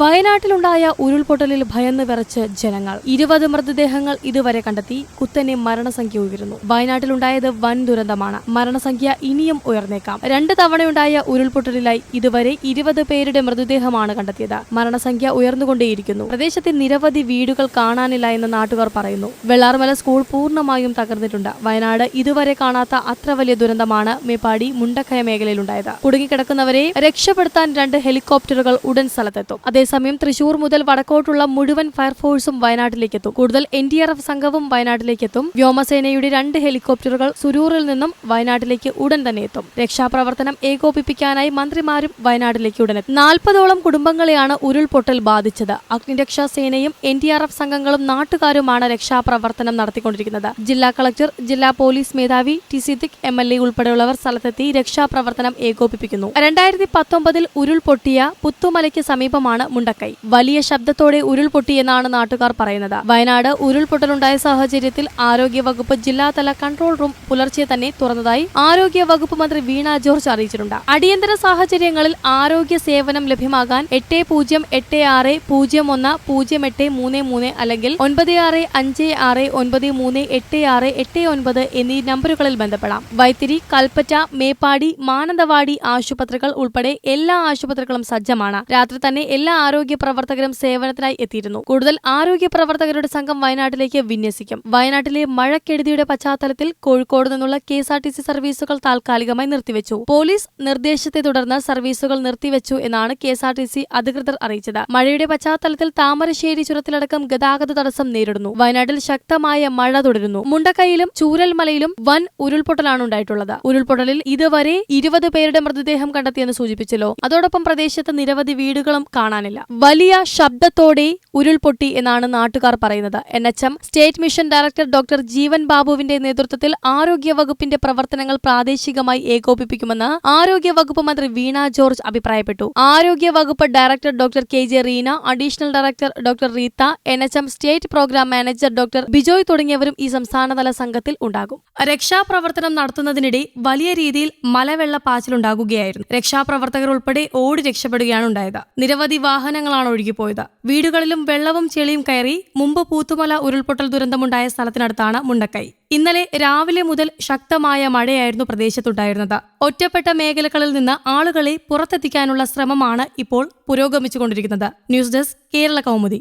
വയനാട്ടിലുണ്ടായ ഉരുൾപൊട്ടലിൽ ഭയന്ന് വിറച്ച് ജനങ്ങൾ. ഇരുപത് മൃതദേഹങ്ങൾ ഇതുവരെ കണ്ടെത്തി. കുത്തനെ മരണസംഖ്യ ഉയരുന്നു. വയനാട്ടിലുണ്ടായത് വൻ ദുരന്തമാണ്. മരണസംഖ്യ ഇനിയും ഉയർന്നേക്കാം. രണ്ട് തവണയുണ്ടായ ഉരുൾപൊട്ടലിലായി ഇതുവരെ ഇരുപത് പേരുടെ മൃതദേഹമാണ് കണ്ടെത്തിയത്. മരണസംഖ്യ ഉയർന്നുകൊണ്ടേയിരിക്കുന്നു. പ്രദേശത്തെ നിരവധി വീടുകൾ കാണാനില്ല എന്ന് നാട്ടുകാർ പറയുന്നു. വെള്ളാർമല സ്കൂൾ പൂർണമായും തകർന്നിട്ടുണ്ട്. വയനാട് ഇതുവരെ കാണാത്ത അത്ര വലിയ ദുരന്തമാണ് മേപ്പാടി മുണ്ടക്കയ മേഖലയിലുണ്ടായത്. കുടുങ്ങിക്കിടക്കുന്നവരെ രക്ഷപ്പെടുത്താൻ രണ്ട് ഹെലികോപ്റ്ററുകൾ ഉടൻ സ്ഥലത്തെത്തും. അതേസമയം തൃശൂർ മുതൽ വടക്കോട്ടുള്ള മുഴുവൻ ഫയർഫോഴ്സും വയനാട്ടിലേക്കെത്തും. കൂടുതൽ എൻ ഡി ആർ എഫ് സംഘവും വയനാട്ടിലേക്കെത്തും. വ്യോമസേനയുടെ രണ്ട് ഹെലികോപ്റ്ററുകൾ സുരൂറിൽ നിന്നും വയനാട്ടിലേക്ക് ഉടൻ തന്നെ എത്തും. രക്ഷാപ്രവർത്തനം ഏകോപിപ്പിക്കാനായി മന്ത്രിമാരും വയനാട്ടിലേക്ക് ഉടനെ നാൽപ്പതോളം കുടുംബങ്ങളെയാണ് ഉരുൾപൊട്ടൽ ബാധിച്ചത്. അഗ്നിരക്ഷാ സേനയും എൻ ഡി ആർ എഫ് സംഘങ്ങളും നാട്ടുകാരുമാണ് രക്ഷാപ്രവർത്തനം നടത്തിക്കൊണ്ടിരിക്കുന്നത്. ജില്ലാ കളക്ടർ ജില്ലാ പോലീസ് മേധാവി T Siddique M L A ഉൾപ്പെടെയുള്ളവർ സ്ഥലത്തെത്തി രക്ഷാപ്രവർത്തനം ഏകോപിപ്പിക്കുന്നു. രണ്ടായിരത്തി പത്തൊമ്പതിൽ ഉരുൾപൊട്ടിയ പുത്തുമലയ്ക്ക് സമീപമാണ് മുണ്ടക്കൈ. വലിയ ശബ്ദത്തോടെ ഉരുൾപൊട്ടിയെന്നാണ് നാട്ടുകാർ പറയുന്നത്. വയനാട് ഉരുൾപൊട്ടലുണ്ടായ സാഹചര്യത്തിൽ ആരോഗ്യവകുപ്പ് ജില്ലാതല കൺട്രോൾ റൂം പുലർച്ചെ തന്നെ തുറന്നതായി ആരോഗ്യ വകുപ്പ് മന്ത്രി വീണ ജോർജ് അറിയിച്ചിട്ടുണ്ട്. അടിയന്തര സാഹചര്യങ്ങളിൽ ആരോഗ്യ സേവനം ലഭ്യമാകാൻ എട്ട് പൂജ്യം എട്ട് ആറ് പൂജ്യം ഒന്ന് പൂജ്യം എട്ട് മൂന്ന് മൂന്ന് അല്ലെങ്കിൽ ഒൻപത് ആറ് അഞ്ച് ആറ് ഒൻപത് മൂന്ന് എട്ട് ആറ് എട്ട് ഒൻപത് എന്നീ നമ്പറുകളിൽ ബന്ധപ്പെടാം. വൈത്തിരി കൽപ്പറ്റ മേപ്പാടി മാനന്തവാടി ആശുപത്രികൾ ഉൾപ്പെടെ എല്ലാ ആശുപത്രികളും സജ്ജമാണ്. രാത്രി തന്നെ എല്ലാ ആരോഗ്യ പ്രവർത്തകരും സേവനത്തിനായി എത്തിയിരുന്നു. കൂടുതൽ ആരോഗ്യ പ്രവർത്തകരുടെ സംഘം വയനാട്ടിലേക്ക് വിന്യസിക്കും. വയനാട്ടിലെ മഴക്കെടുതിയുടെ പശ്ചാത്തലത്തിൽ കോഴിക്കോട് നിന്നുള്ള K S R T C സർവീസുകൾ താൽക്കാലികമായി നിർത്തിവെച്ചു. പോലീസ് നിർദ്ദേശത്തെ തുടർന്ന് സർവീസുകൾ നിർത്തിവെച്ചു എന്നാണ് K S R T C അധികൃതർ അറിയിച്ചത്. മഴയുടെ പശ്ചാത്തലത്തിൽ താമരശ്ശേരി ചുരത്തിലടക്കം ഗതാഗത തടസ്സം നേരിടുന്നു. വയനാട്ടിൽ ശക്തമായ മഴ തുടരുന്നു. മുണ്ടക്കൈയിലും ചൂരൽമലയിലും വൻ ഉരുൾപൊട്ടലാണ് ഉണ്ടായിട്ടുള്ളത്. ഉരുൾപൊട്ടലിൽ ഇതുവരെ ഇരുപത് പേരുടെ മൃതദേഹം കണ്ടെത്തിയെന്ന് സൂചിപ്പിച്ചല്ലോ. അതോടൊപ്പം പ്രദേശത്ത് നിരവധി വീടുകളും കാണാനില്ല. വലിയ ശബ്ദത്തോടെ ഉരുൾപൊട്ടി എന്നാണ് നാട്ടുകാർ പറയുന്നത്. N H M state mission director doctor Jeevan ബാബുവിന്റെ നേതൃത്വത്തിൽ ആരോഗ്യ വകുപ്പിന്റെ പ്രവർത്തനങ്ങൾ പ്രാദേശികമായി ഏകോപിപ്പിക്കുമെന്ന് ആരോഗ്യ വകുപ്പ് മന്ത്രി വീണ ജോർജ് അഭിപ്രായപ്പെട്ടു. ആരോഗ്യ വകുപ്പ് director doctor K J Reena additional director doctor Reetha N H M state program manager doctor Bijoy തുടങ്ങിയവരും ഈ സംസ്ഥാനതല സംഘത്തിൽ ഉണ്ടാകും. രക്ഷാപ്രവർത്തനം നടത്തുന്നതിനിടെ വലിയ രീതിയിൽ മലവെള്ള പാച്ചിലുണ്ടാകുകയായിരുന്നു. രക്ഷാപ്രവർത്തകർ ഉൾപ്പെടെ ഓടി രക്ഷപ്പെടുകയാണ് ഉണ്ടായത്. നിരവധി വാഹനങ്ങളാണ് ഒഴുകിപ്പോയത്. വീടുകളിലും വെള്ളവും ചെളിയും കയറി മുമ്പ് പൂത്തുമല ഉരുൾപൊട്ടൽ ദുരന്തമുണ്ടായ സ്ഥലത്തിനടുത്താണ് മുണ്ടക്കൈ. ഇന്നലെ രാവിലെ മുതൽ ശക്തമായ മഴയായിരുന്നു പ്രദേശത്തുണ്ടായിരുന്നത്. ഒറ്റപ്പെട്ട മേഖലകളിൽ നിന്ന് ആളുകളെ പുറത്തെത്തിക്കാനുള്ള ശ്രമമാണ് ഇപ്പോൾ പുരോഗമിച്ചുകൊണ്ടിരിക്കുന്നത്. News desk Kerala Kaumudi.